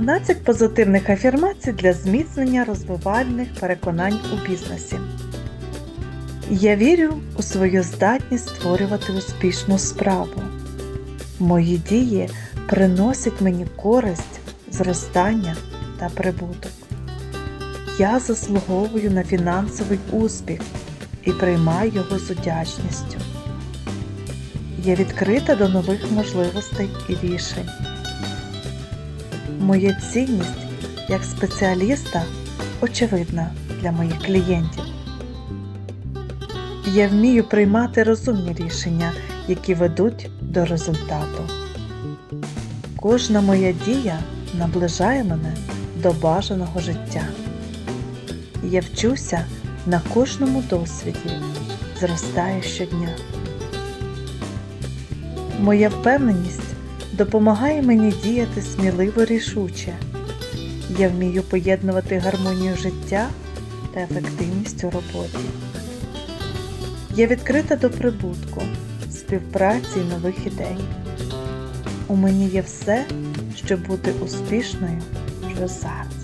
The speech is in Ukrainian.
12 позитивних афірмацій для зміцнення розвивальних переконань у бізнесі. Я вірю у свою здатність створювати успішну справу. Мої дії приносять мені користь, зростання та прибуток. Я заслуговую на фінансовий успіх і приймаю його з удячністю. Я відкрита до нових можливостей і рішень. Моя цінність як спеціаліста очевидна для моїх клієнтів. Я вмію приймати розумні рішення, які ведуть до результату. Кожна моя дія наближає мене до бажаного життя. Я вчуся на кожному досвіді, зростаю щодня. Моя впевненість допомагає мені діяти сміливо рішуче. Я вмію поєднувати гармонію життя та ефективність у роботі. Я відкрита до прибутку, співпраці і нових ідей. У мені є все, щоб бути успішною вже зараз.